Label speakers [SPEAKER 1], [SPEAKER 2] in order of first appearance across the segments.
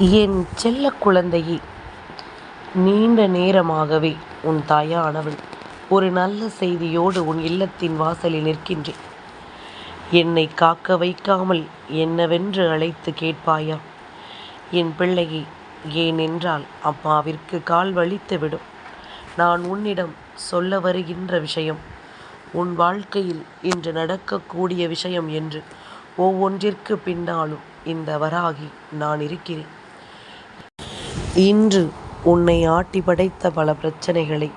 [SPEAKER 1] என் செல்ல குழந்தையே நீண்ட நேரமாகவே உன் தாயானவள் ஒரு நல்ல செய்தியோடு உன் இல்லத்தின் வாசலில் நிற்கின்றேன். என்னை காக்க வைக்காமல் என்னவென்று அழைத்து கேட்பாயா? என் பிள்ளையே ஏனென்றால் அம்மாவிற்கு கால் வலித்துவிடும். நான் உன்னிடம் சொல்ல வருகின்ற விஷயம் உன் வாழ்க்கையில் இன்று நடக்கக்கூடிய விஷயம் என்று ஒவ்வொன்றிற்கு பின்னாலும் இந்த வராகி நான் இருக்கிறேன். இன்று உன்னை ஆட்டி படைத்த பல பிரச்சனைகளை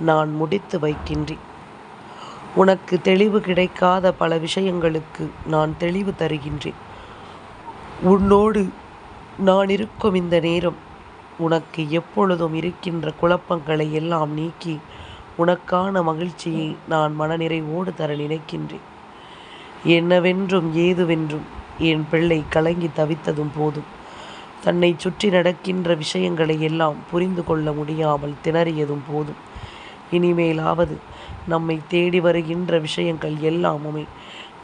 [SPEAKER 1] நான் முடித்து வைக்கின்றேன். உனக்கு தெளிவு கிடைக்காத பல விஷயங்களுக்கு நான் தெளிவு தருகின்றேன். உன்னோடு நான் இருக்கும் இந்த நேரம் உனக்கு எப்பொழுதும் இருக்கின்ற குழப்பங்களை எல்லாம் நீக்கி உனக்கான மகிழ்ச்சியை நான் மனநிறைவோடு தர நினைக்கின்றேன். என்னவென்றும் ஏதுவென்றும் என் பிள்ளை கலங்கி தவித்ததும் போதும். தன்னை சுற்றி நடக்கின்ற விஷயங்களை எல்லாம் புரிந்து கொள்ள முடியாமல் திணறியதும் போதும். இனிமேலாவது நம்மை தேடி வருகின்ற விஷயங்கள் எல்லாமுமே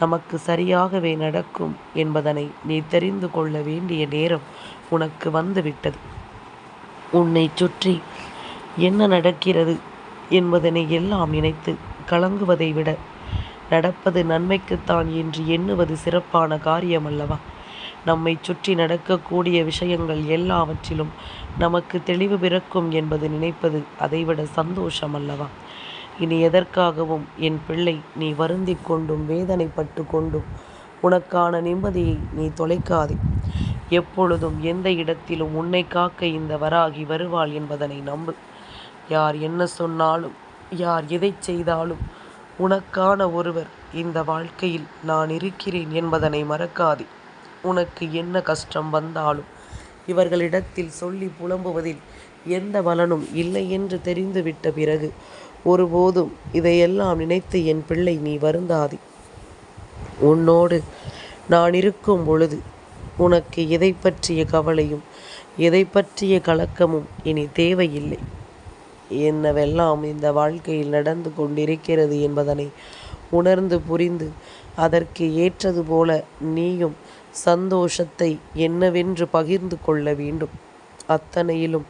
[SPEAKER 1] நமக்கு சரியாகவே நடக்கும் என்பதனை நீ தெரிந்து கொள்ள வேண்டிய நேரம் உனக்கு வந்துவிட்டது. உன்னை சுற்றி என்ன நடக்கிறது என்பதனை எல்லாம் நினைத்து கலங்குவதை விட நடப்பது நன்மைக்குத்தான் என்று எண்ணுவது சிறப்பான காரியம் அல்லவா? நம்மை சுற்றி நடக்கக்கூடிய விஷயங்கள் எல்லாவற்றிலும் நமக்கு தெளிவு பிறக்கும் என்பது நினைப்பது அதைவிட சந்தோஷம் அல்லவா இனி எதற்காகவும் என் பிள்ளை நீ வருந்தி கொண்டும் வேதனைப்பட்டு கொண்டும் உனக்கான நிம்மதியை நீ தொலைக்காதே. எப்பொழுதும் எந்த இடத்திலும் உன்னை காக்க இந்த வராகி வருவாள் என்பதனை நம்பு. யார் என்ன சொன்னாலும் யார் எதை செய்தாலும் உனக்கான ஒருவர் இந்த வாழ்க்கையில் நான் இருக்கிறேன் என்பதனை மறக்காதே. உனக்கு என்ன கஷ்டம் வந்தாலும் இவர்களிடத்தில் சொல்லி புலம்புவதில் எந்த பலனும் இல்லை என்று தெரிந்துவிட்ட பிறகு ஒருபோதும் இதையெல்லாம் நினைத்து என் பிள்ளை நீ வருந்தாதே. உன்னோடு நான் இருக்கும் பொழுது உனக்கு எதை பற்றிய கவலையும் எதை பற்றிய கலக்கமும் இனி தேவையில்லை. என்னவெல்லாம் இந்த வாழ்க்கையில் நடந்து கொண்டிருக்கிறது என்பதனை உணர்ந்து புரிந்து அதற்கு ஏற்றது போல நீயும் சந்தோஷத்தை என்னவென்று பகிர்ந்து கொள்ள வேண்டும். அத்தனையிலும்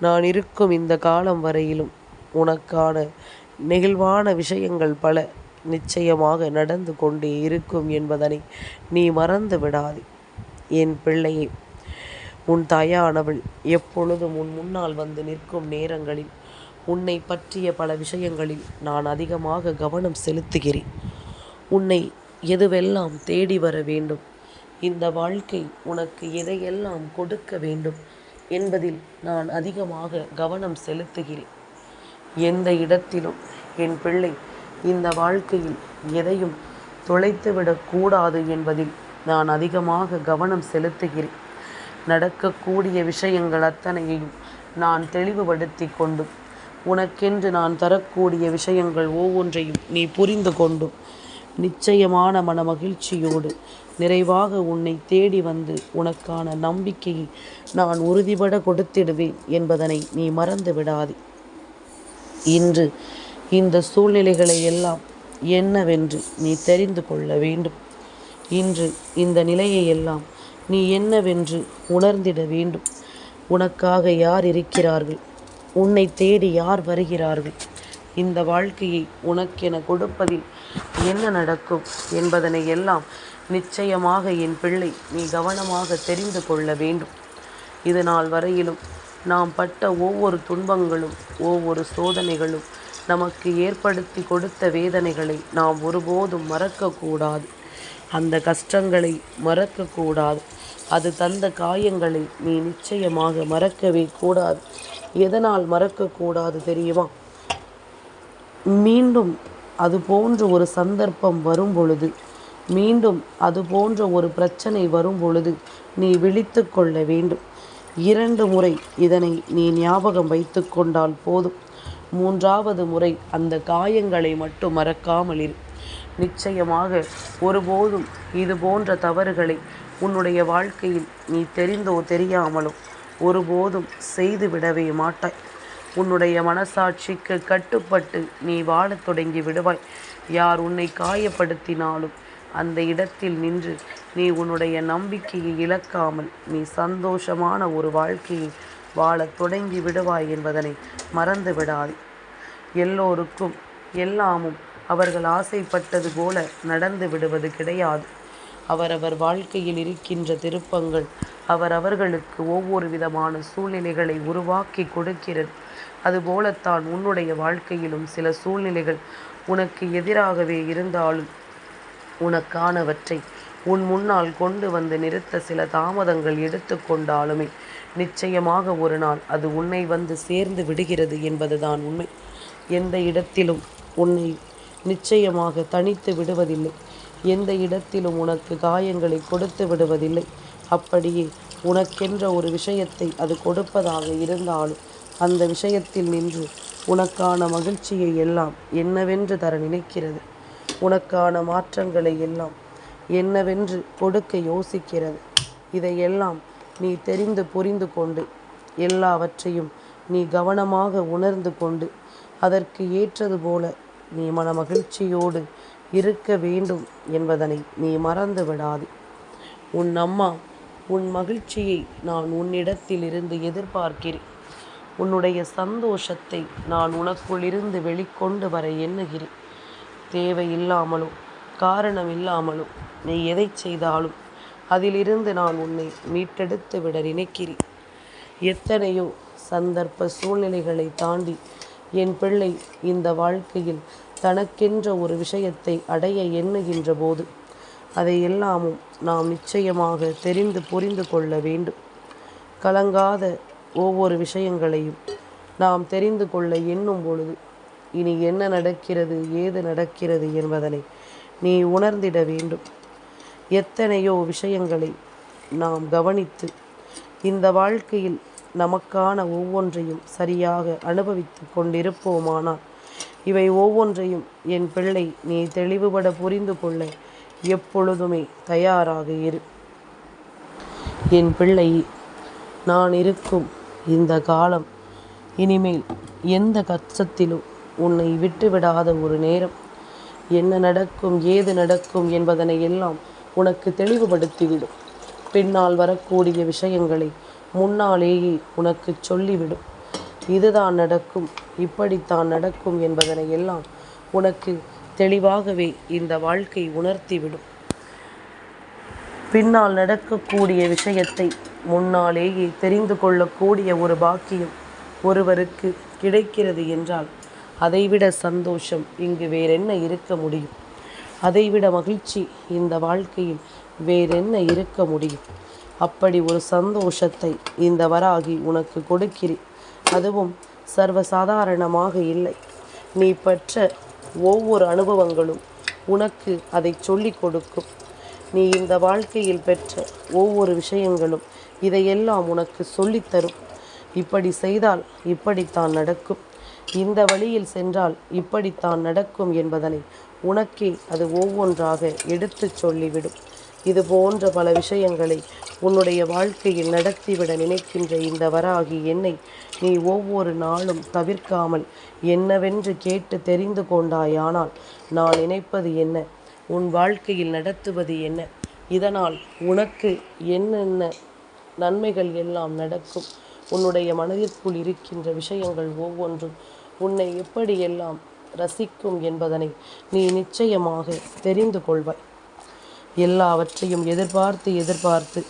[SPEAKER 1] நான் இருக்கும் இந்த காலம் வரையிலும் உனக்கான நெகிழ்வான விஷயங்கள் பல நிச்சயமாக நடந்து கொண்டே இருக்கும் என்பதனை நீ மறந்து விடாதே. என் பிள்ளையே உன் தாயானவள் எப்பொழுதும் உன் முன்னால் வந்து நிற்கும் நேரங்களில் உன்னை பற்றிய பல விஷயங்களில் நான் அதிகமாக கவனம் செலுத்துகிறேன். உன்னை எதுவெல்லாம் தேடி வர வேண்டும்? இந்த வாழ்க்கை உனக்கு எதையெல்லாம் கொடுக்க வேண்டும் என்பதில் நான் அதிகமாக கவனம் செலுத்துகிறேன். எந்த இடத்திலும் என் பிள்ளை இந்த வாழ்க்கையில் எதையும் தொலைத்துவிடக்கூடாது என்பதில் நான் அதிகமாக கவனம் செலுத்துகிறேன். நடக்கக்கூடிய விஷயங்கள் அத்தனையையும் நான் தெளிவுபடுத்தி கொண்டும் உனக்கென்று நான் தரக்கூடிய விஷயங்கள் ஒவ்வொன்றையும் நீ புரிந்து கொண்டும் நிச்சயமான மன மகிழ்ச்சியோடு நிறைவாக உன்னை தேடி வந்து உனக்கான நம்பிக்கையை நான் உறுதிபட கொடுத்திடுவேன் என்பதனை நீ மறந்து விடாதே. இன்று இந்த சூழ்நிலைகளை எல்லாம் என்னவென்று நீ தெரிந்து கொள்ள வேண்டும். இன்று இந்த நிலையை எல்லாம் நீ என்னவென்று உணர்ந்திட வேண்டும். உனக்காக யார் இருக்கிறார்கள்? உன்னை தேடி யார் வருகிறார்கள்? இந்த வாழ்க்கையை உனக்கென கொடுப்பதில் என்ன நடக்கும் என்பதனை எல்லாம் நிச்சயமாக என் பிள்ளை நீ கவனமாக தெரிந்து கொள்ள வேண்டும். இது நாள் வரையிலும் நாம் பட்ட ஒவ்வொரு துன்பங்களும் ஒவ்வொரு சோதனைகளும் நமக்கு ஏற்படுத்தி கொடுத்த வேதனைகளை நாம் ஒருபோதும் மறக்கக்கூடாது. அந்த கஷ்டங்களை மறக்கக்கூடாது. அது தந்த காயங்களை நீ நிச்சயமாக மறக்கவே கூடாது. எதனால் மறக்கக்கூடாது தெரியுமா? மீண்டும் அது போன்ற ஒரு சந்தர்ப்பம் வரும் பொழுது மீண்டும் அது போன்ற ஒரு பிரச்சனை வரும் பொழுது நீ விழித்து கொள்ள வேண்டும். இரண்டு முறை இதனை நீ ஞாபகம் வைத்து கொண்டால் போதும். மூன்றாவது முறை அந்த காயங்களை மட்டும் மறக்காமல் இரு. நிச்சயமாக ஒருபோதும் இது போன்ற தவறுகளை உன்னுடைய வாழ்க்கையில் நீ தெரிந்தோ தெரியாமலோ ஒருபோதும் செய்து விடவே மாட்டாய். உன்னுடைய மனசாட்சிக்கு கட்டுப்பட்டு நீ வாழத் தொடங்கி விடுவாய். யார் உன்னை காயப்படுத்தினாலும் அந்த இடத்தில் நின்று நீ உன்னுடைய நம்பிக்கையை இழக்காமல் நீ சந்தோஷமான ஒரு வாழ்க்கையை வாழத் தொடங்கி விடுவாய் என்பதனை மறந்து விடாது. எல்லோருக்கும் எல்லாமும் அவர்கள் ஆசைப்பட்டது போல நடந்து விடுவது கிடையாது. அவரவர் வாழ்க்கையில் இருக்கின்ற திருப்பங்கள் அவரவர்களுக்கு ஒவ்வொரு விதமான சூழ்நிலைகளை உருவாக்கி கொடுக்கிறது. அதுபோலத்தான் உன்னுடைய வாழ்க்கையிலும் சில சூழ்நிலைகள் உனக்கு எதிராகவே இருந்தாலும் உனக்கானவற்றை உன் முன்னால் கொண்டு வந்து நிறுத்த சில தாமதங்கள் எடுத்துக்கொண்டாலுமே நிச்சயமாக ஒரு நாள் அது உன்னை வந்து சேர்ந்து விடுகிறது என்பதுதான் உண்மை. எந்த இடத்திலும் உன்னை நிச்சயமாக தனித்து விடுவதில்லை. எந்த இடத்திலும் உனக்கு காயங்களை கொடுத்து விடுவதில்லை. அப்படியே உனக்கென்ற ஒரு விஷயத்தை அது கொடுப்பதாக இருந்தாலும் அந்த விஷயத்தில் நின்று உனக்கான மகிழ்ச்சியை எல்லாம் என்னவென்று தர நினைக்கிறது. உனக்கான மாற்றங்களை எல்லாம் என்னவென்று கொடுக்க யோசிக்கிறது. இதையெல்லாம் நீ தெரிந்து புரிந்து கொண்டு எல்லாவற்றையும் நீ கவனமாக உணர்ந்து கொண்டு அதற்கு ஏற்றது போல நீ மன மகிழ்ச்சியோடு இருக்க வேண்டும் என்பதனை நீ மறந்து விடாது. உன் அம்மா உன் மகிழ்ச்சியை நான் உன்னிடத்தில் இருந்து எதிர்பார்க்கிறேன். உன்னுடைய சந்தோஷத்தை நான் உனக்குள் இருந்து வெளிக்கொண்டு வர எண்ணுகிறேன். தேவையில்லாமலோ காரணம் இல்லாமலோ நீ எதை செய்தாலும் அதிலிருந்து நான் உன்னை மீட்டெடுத்து விட நினைக்கிறேன். எத்தனையோ சந்தர்ப்ப சூழ்நிலைகளை தாண்டி என் பிள்ளை இந்த வாழ்க்கையில் தனக்கென்ற ஒரு விஷயத்தை அடைய எண்ணுகின்ற போது அதை எல்லாமும் நாம் நிச்சயமாக தெரிந்து புரிந்து கொள்ள வேண்டும். கலங்காத ஒவ்வொரு விஷயங்களையும் நாம் தெரிந்து கொள்ள எண்ணும் பொழுது இனி என்ன நடக்கிறது ஏது நடக்கிறது என்பதனை நீ உணர்ந்திட வேண்டும். எத்தனையோ விஷயங்களை நாம் கவனித்து இந்த வாழ்க்கையில் நமக்கான ஒவ்வொன்றையும் சரியாக அனுபவித்து கொண்டிருப்போமானால் இவை ஒவ்வொன்றையும் என் பிள்ளை நீ தெளிவுபட புரிந்து கொள்ள எப்பொழுதுமே தயாராக இரு. என் பிள்ளை நான் இருக்கும் இந்த காலம் இனிமேல் எந்த கஷ்டத்திலும் உன்னை விட்டுவிடாத ஒரு நேரம். என்ன நடக்கும் ஏது நடக்கும் என்பதனை எல்லாம் உனக்கு தெளிவுபடுத்திவிடும். பின்னால் வரக்கூடிய விஷயங்களை முன்னாலேயே உனக்கு சொல்லிவிடும். இதுதான் நடக்கும் இப்படித்தான் நடக்கும் என்பதனை எல்லாம் உனக்கு தெளிவாகவே இந்த வாழ்க்கை உணர்த்திவிடும். பின்னால் நடக்கக்கூடிய விஷயத்தை முன்னாலேயே தெரிந்து கொள்ளக்கூடிய ஒரு பாக்கியம் ஒருவருக்கு கிடைக்கிறது என்றால் அதைவிட சந்தோஷம் இங்கு வேறென்ன இருக்க முடியும்? அதைவிட மகிழ்ச்சி இந்த வாழ்க்கையில் வேறென்ன இருக்க முடியும்? அப்படி ஒரு சந்தோஷத்தை இந்த வராகி உனக்கு கொடுக்கிறேன். அதுவும் சர்வசாதாரணமாக இல்லை. நீ பெற்ற ஒவ்வொரு அனுபவங்களும் உனக்கு அதை சொல்லிக் கொடுக்கும். நீ இந்த வாழ்க்கையில் பெற்ற ஒவ்வொரு விஷயங்களும் இதையெல்லாம் உனக்கு சொல்லித்தரும் இப்படி செய்தால் இப்படித்தான் நடக்கும். இந்த வழியில் சென்றால் இப்படித்தான் நடக்கும் என்பதனை உனக்கே அது ஒவ்வொன்றாக எடுத்துச் சொல்லிவிடும். இது போன்ற பல விஷயங்களை உன்னுடைய வாழ்க்கையில் நடத்திவிட நினைக்கின்ற இந்த வராகி என்னை நீ ஒவ்வொரு நாளும் தவிர்க்காமல் என்னவென்று கேட்டு தெரிந்து கொண்டாயானால் நான் நினைப்பது என்ன? உன் வாழ்க்கையில் நடத்துவது என்ன? இதனால் உனக்கு என்னென்ன நன்மைகள் எல்லாம் நடக்கும்? உன்னுடைய மனதிற்குள் இருக்கின்ற விஷயங்கள் ஒவ்வொன்றும் உன்னை எப்படியெல்லாம் ரசிக்கும் என்பதனை நீ நிச்சயமாக தெரிந்து கொள்வாய். எல்லாவற்றையும் எதிர்பார்த்து எதிர்பார்த்து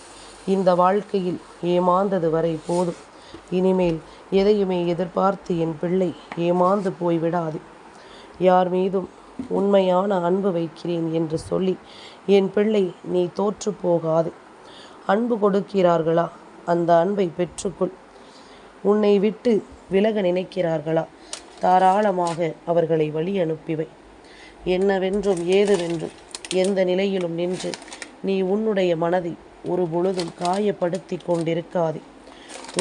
[SPEAKER 1] இந்த வாழ்க்கையில் ஏமாந்தது வரை போதும். இனிமேல் எதையுமே எதிர்பார்த்து என் பிள்ளை ஏமாந்து போய்விடாது யார் மீதும் உண்மையான அன்பு வைக்கிறேன் என்று சொல்லி என் பிள்ளை நீ தோற்று போகாது. அன்பு கொடுக்கிறார்களா? அந்த அன்பை பெற்றுக்கொள். உன்னை விட்டு விலக நினைக்கிறார்களா? தாராளமாக அவர்களை வழி அனுப்பிவை. என்னவென்றும் ஏதுவென்றும் எந்த நிலையிலும் நின்று நீ உன்னுடைய மனதை ஒரு பொழுதும் காயப்படுத்தி கொண்டிருக்காதே.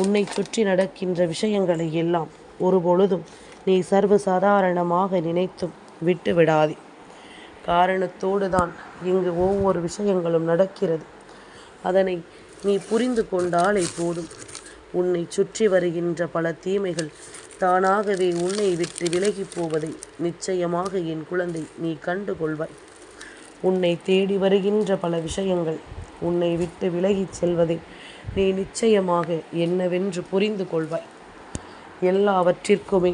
[SPEAKER 1] உன்னை சுற்றி நடக்கின்ற விஷயங்களை எல்லாம் ஒரு பொழுதும் நீ சர்வசாதாரணமாக நினைத்தும் விட்டு விடாதே காரணத்தோடு தான் இங்கு ஒவ்வொரு விஷயங்களும் நடக்கிறது. அதனை நீ புரிந்து கொண்டாலே போதும். உன்னை சுற்றி வருகின்ற பல தீமைகள் தானாகவே உன்னை விட்டு விலகி போவதை நிச்சயமாக என் குழந்தை நீ கண்டு கொள்வாய். உன்னை தேடி வருகின்ற பல விஷயங்கள் உன்னை விட்டு விலகிச் செல்வதை நீ நிச்சயமாக என்னவென்று புரிந்து கொள்வாய். எல்லாவற்றிற்குமே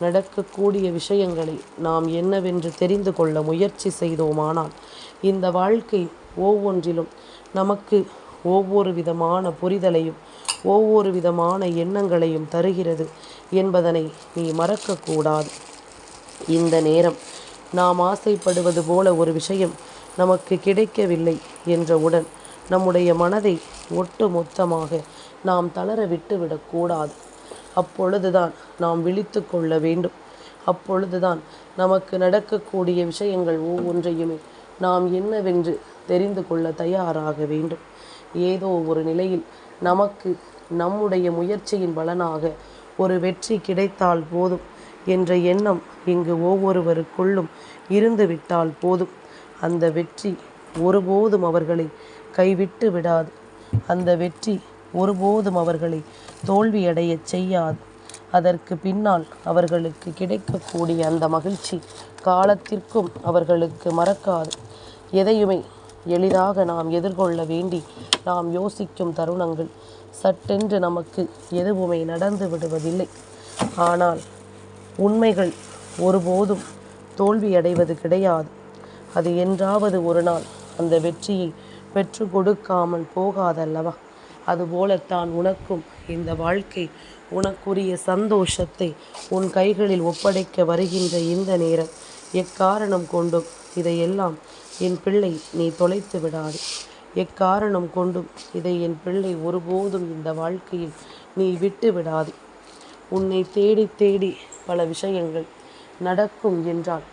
[SPEAKER 1] நடக்கக்கூடிய விஷயங்களை நாம் என்னவென்று தெரிந்து கொள்ள முயற்சி செய்தோமானால் இந்த வாழ்க்கை ஒவ்வொன்றிலும் நமக்கு ஒவ்வொரு விதமான புரிதலையும் ஒவ்வொரு விதமான எண்ணங்களையும் தருகிறது என்பதனை நீ மறக்கக்கூடாது. இந்த நேரம் நாம் ஆசைப்படுவது போல ஒரு விஷயம் நமக்கு கிடைக்கவில்லை என்றவுடன் நம்முடைய மனதை ஒட்டு மொத்தமாக நாம் தளர விட்டுவிடக்கூடாது அப்பொழுதுதான் நாம் விழித்து கொள்ள வேண்டும். அப்பொழுதுதான் நமக்கு நடக்கக்கூடிய விஷயங்கள் ஒவ்வொன்றையுமே நாம் என்னவென்று தெரிந்து கொள்ள தயாராக வேண்டும். ஏதோ ஒரு நிலையில் நமக்கு நம்முடைய முயற்சியின் பலனாக ஒரு வெற்றி கிடைத்தால் போதும் என்ற எண்ணம் இங்கு ஒவ்வொருவருக்குள்ளும் இருந்துவிட்டால் போதும். அந்த வெற்றி ஒருபோதும் அவர்களை கைவிட்டு விடாது. அந்த வெற்றி ஒருபோதும் அவர்களை தோல்வியடையச் செய்யாது. அதற்கு பின்னால் அவர்களுக்கு கிடைக்கக்கூடிய அந்த மகிழ்ச்சி காலத்திற்கும் அவர்களுக்கு மறக்காது. எதையுமே எளிதாக நாம் எதிர்கொள்ள வேண்டி நாம் யோசிக்கும் தருணங்கள் சட்டென்று நமக்கு எதுவுமே நடந்து விடுவதில்லை. ஆனால் உண்மைகள் ஒருபோதும் தோல்வியடைவது கிடையாது. அது என்றாவது ஒரு நாள் அந்த வெற்றியை பெற்று கொடுக்காமல் போகாதல்லவா? அதுபோலத்தான் உனக்கும் இந்த வாழ்க்கை உனக்குரிய சந்தோஷத்தை உன் கைகளில் ஒப்படைக்க வருகின்ற இந்த நேரம் எக்காரணம் கொண்டும் இதையெல்லாம் என் பிள்ளை நீ தொலைத்து விடாது. எக்காரணம் கொண்டும் இதை என் பிள்ளை ஒருபோதும் இந்த வாழ்க்கையில் நீ விட்டு விடாது உன்னை தேடி தேடி பல விஷயங்கள் நடக்கும் என்றால்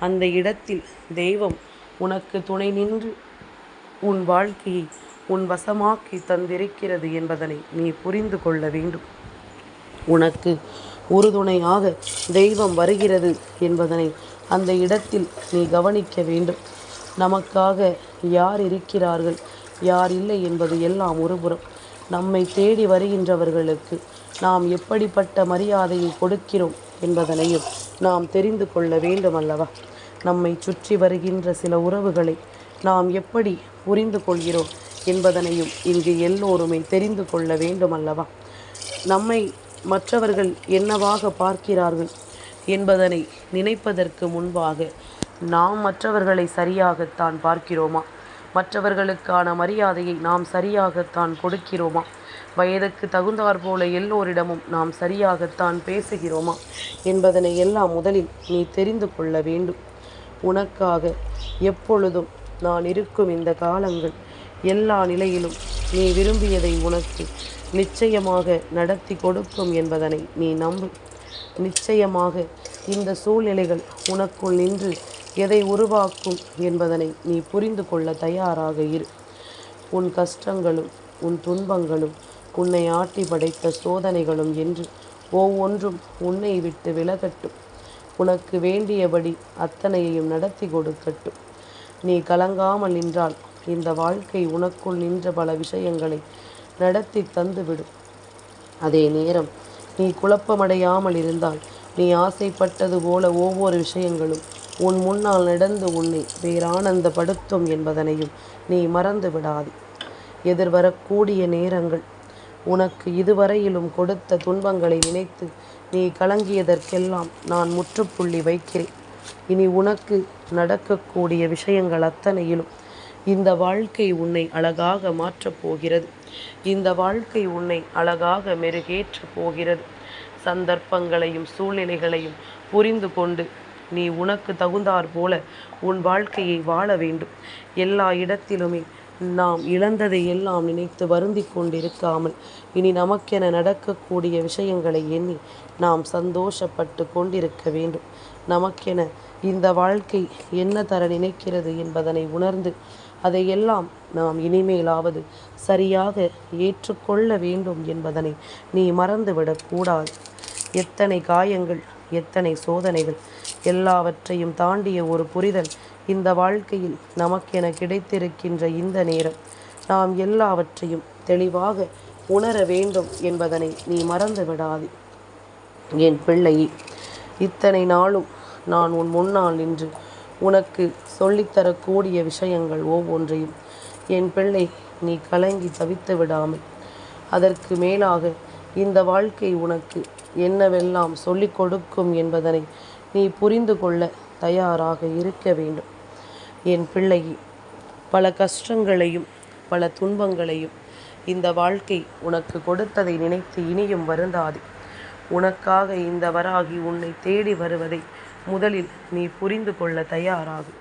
[SPEAKER 1] அந்த இடத்தில் தெய்வம் உனக்கு துணை நின்று உன் வாழ்க்கையை உன் வசமாக்கி தந்திருக்கிறது என்பதனை நீ புரிந்து கொள்ள வேண்டும். உனக்கு உறுதுணையாக தெய்வம் வருகிறது என்பதனை அந்த இடத்தில் நீ கவனிக்க வேண்டும். நமக்காக யார் இருக்கிறார்கள்? யார் இல்லை என்பது எல்லாம் ஒருபுறம். நம்மை தேடி வருகின்றவர்களுக்கு நாம் எப்படிப்பட்ட மரியாதையை கொடுக்கிறோம் என்பதனையும் நாம் தெரிந்து கொள்ள வேண்டும் அல்லவா நம்மை சுற்றி வருகின்ற சில உறவுகளை நாம் எப்படி புரிந்து கொள்கிறோம் என்பதனையும் இங்கு எல்லோருமே தெரிந்து கொள்ள வேண்டும் அல்லவா நம்மை மற்றவர்கள் என்னவாக பார்க்கிறார்கள் என்பதனை நினைப்பதற்கு முன்பாக நாம் மற்றவர்களை சரியாகத்தான் பார்க்கிறோமா? மற்றவர்களுக்கான மரியாதையை நாம் சரியாகத்தான் கொடுக்கிறோமா? வயதுக்கு தகுந்தாற் போல எல்லோரிடமும் நாம் சரியாகத்தான் பேசுகிறோமா? என்பதனை எல்லாம் முதலில் நீ தெரிந்து கொள்ள வேண்டும். உனக்காக எப்பொழுதும் நான் இருக்கும் இந்த காலங்கள் எல்லா நிலையிலும் நீ விரும்பியதை உனக்கு நிச்சயமாக நடத்தி கொடுக்கும் என்பதனை நீ நம்பு. நிச்சயமாக இந்த சூழ்நிலைகள் உனக்குள் நின்று எதை உருவாக்கும் என்பதனை நீ புரிந்து கொள்ள தயாராக இரு. உன் கஷ்டங்களும் உன் துன்பங்களும் உன்னை ஆட்டி படைத்த சோதனைகளும் என்று ஒவ்வொன்றும் உன்னை விட்டு விலகட்டும். உனக்கு வேண்டியபடி அத்தனையையும் நடத்தி கொடுக்கட்டும். நீ கலங்காமல் நின்றால் இந்த வாழ்க்கை உனக்குள் நின்ற பல விஷயங்களை நடத்தி தந்துவிடும். அதே நேரம் நீ குழப்பமடையாமல் இருந்தால் நீ ஆசைப்பட்டது போல ஒவ்வொரு விஷயங்களும் உன் முன்னால் நடந்து உன்னை பேரானந்தப்படுத்தும் என்பதனையும் நீ மறந்து விடாது எதிர்வரக்கூடிய நேரங்கள் உனக்கு இதுவரையிலும் கொடுத்த துன்பங்களை நினைத்து நீ கலங்கியதற்கெல்லாம் நான் முற்றுப்புள்ளி வைக்கிறேன். இனி உனக்கு நடக்கக்கூடிய விஷயங்கள் அத்தனையிலும் இந்த வாழ்க்கை உன்னை அழகாக மாற்றப் போகிறது. இந்த வாழ்க்கை உன்னை அழகாக மெருகேற்றப் போகிறது. சந்தர்ப்பங்களையும் சூழ்நிலைகளையும் புரிந்து கொண்டு நீ உனக்கு தகுந்தாற் போல உன் வாழ்க்கையை வாழ வேண்டும். எல்லா இடத்திலுமே நாம் இழந்ததை எல்லாம் நினைத்து வருந்தி கொண்டிருக்காமல் இனி நமக்கென நடக்கக்கூடிய விஷயங்களை எண்ணி நாம் சந்தோஷப்பட்டு கொண்டிருக்க வேண்டும். நமக்கென இந்த வாழ்க்கை என்ன தர நினைக்கிறது என்பதனை உணர்ந்து அதையெல்லாம் நாம் இனிமேலாவது சரியாக ஏற்றுக்கொள்ள வேண்டும் என்பதனை நீ மறந்துவிடக்கூடாது எத்தனை காயங்கள் எத்தனை சோதனைகள் எல்லாவற்றையும் தாண்டிய ஒரு புரிதல் இந்த வாழ்க்கையில் நமக்கென கிடைத்திருக்கின்ற இந்த நேரம். நாம் எல்லாவற்றையும் தெளிவாக உணர வேண்டும் என்பதனை நீ மறந்து விடாதே. என் பிள்ளையே இத்தனை நாளும் நான் உன் முன்னால் நின்று உனக்கு சொல்லித்தரக்கூடிய விஷயங்கள் ஒவ்வொன்றையும் என் பிள்ளை நீ கலங்கி தவித்து விடாமல் அதற்கு மேலாக இந்த வாழ்க்கை உனக்கு என்னவெல்லாம் சொல்லிக் கொடுக்கும் என்பதனை நீ புரிந்து கொள்ள தயாராக இருக்க வேண்டும். என் பிள்ளை பல கஷ்டங்களையும் பல துன்பங்களையும் இந்த வாழ்க்கை உனக்கு கொடுத்ததை நினைத்து இனியும் வருந்தாது. உனக்காக இந்த வராகி உன்னை தேடி வருவதை முதலில் நீ புரிந்து கொள்ள தயாராகும்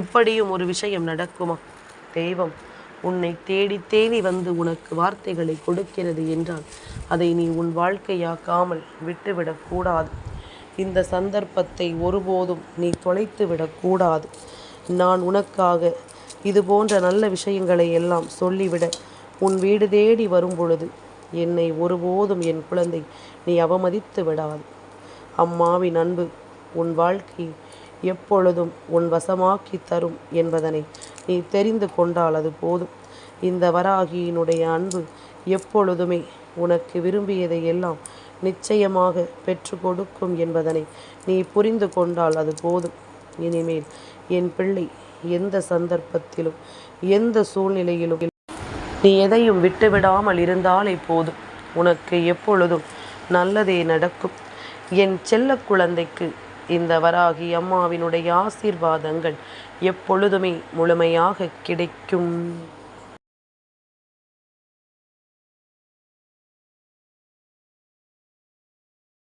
[SPEAKER 1] இப்படியும் ஒரு விஷயம் நடக்குமா? தெய்வம் உன்னை தேடி தேடி வந்து உனக்கு வார்த்தைகளை கொடுக்கிறது என்றால் அதை நீ உன் வாழ்க்கையாக்காமல் விட்டுவிடக்கூடாது இந்த சந்தர்ப்பத்தை ஒருபோதும் நீ தொலைத்து விடக்கூடாது நான் உனக்காக இது போன்ற நல்ல விஷயங்களை எல்லாம் சொல்லிவிட உன் வீடு தேடி வரும் பொழுது என்னை ஒருபோதும் என் குழந்தை நீ அவமதித்து விடாது. அம்மாவின் அன்பு உன் வாழ்க்கை எப்பொழுதும் உன் வசமாக்கி தரும் என்பதனை நீ தெரிந்து கொண்டால் அது போதும். இந்த வராகியினுடைய அன்பு எப்பொழுதுமே உனக்கு விரும்பியதை எல்லாம் நிச்சயமாக பெற்று கொடுக்கும் என்பதனை நீ புரிந்து கொண்டால் அது போதும். இனிமேல் என் பிள்ளை எந்த சந்தர்ப்பத்திலும் எந்த சூழ்நிலையிலும் நீ எதையும் விட்டுவிடாமல் இருந்தாலே போதும். உனக்கு எப்பொழுதும் நல்லதே நடக்கும். என் செல்ல குழந்தைக்கு இந்த வராகி அம்மாவினுடைய ஆசீர்வாதங்கள் எப்பொழுதுமே முழுமையாக கிடைக்கும்.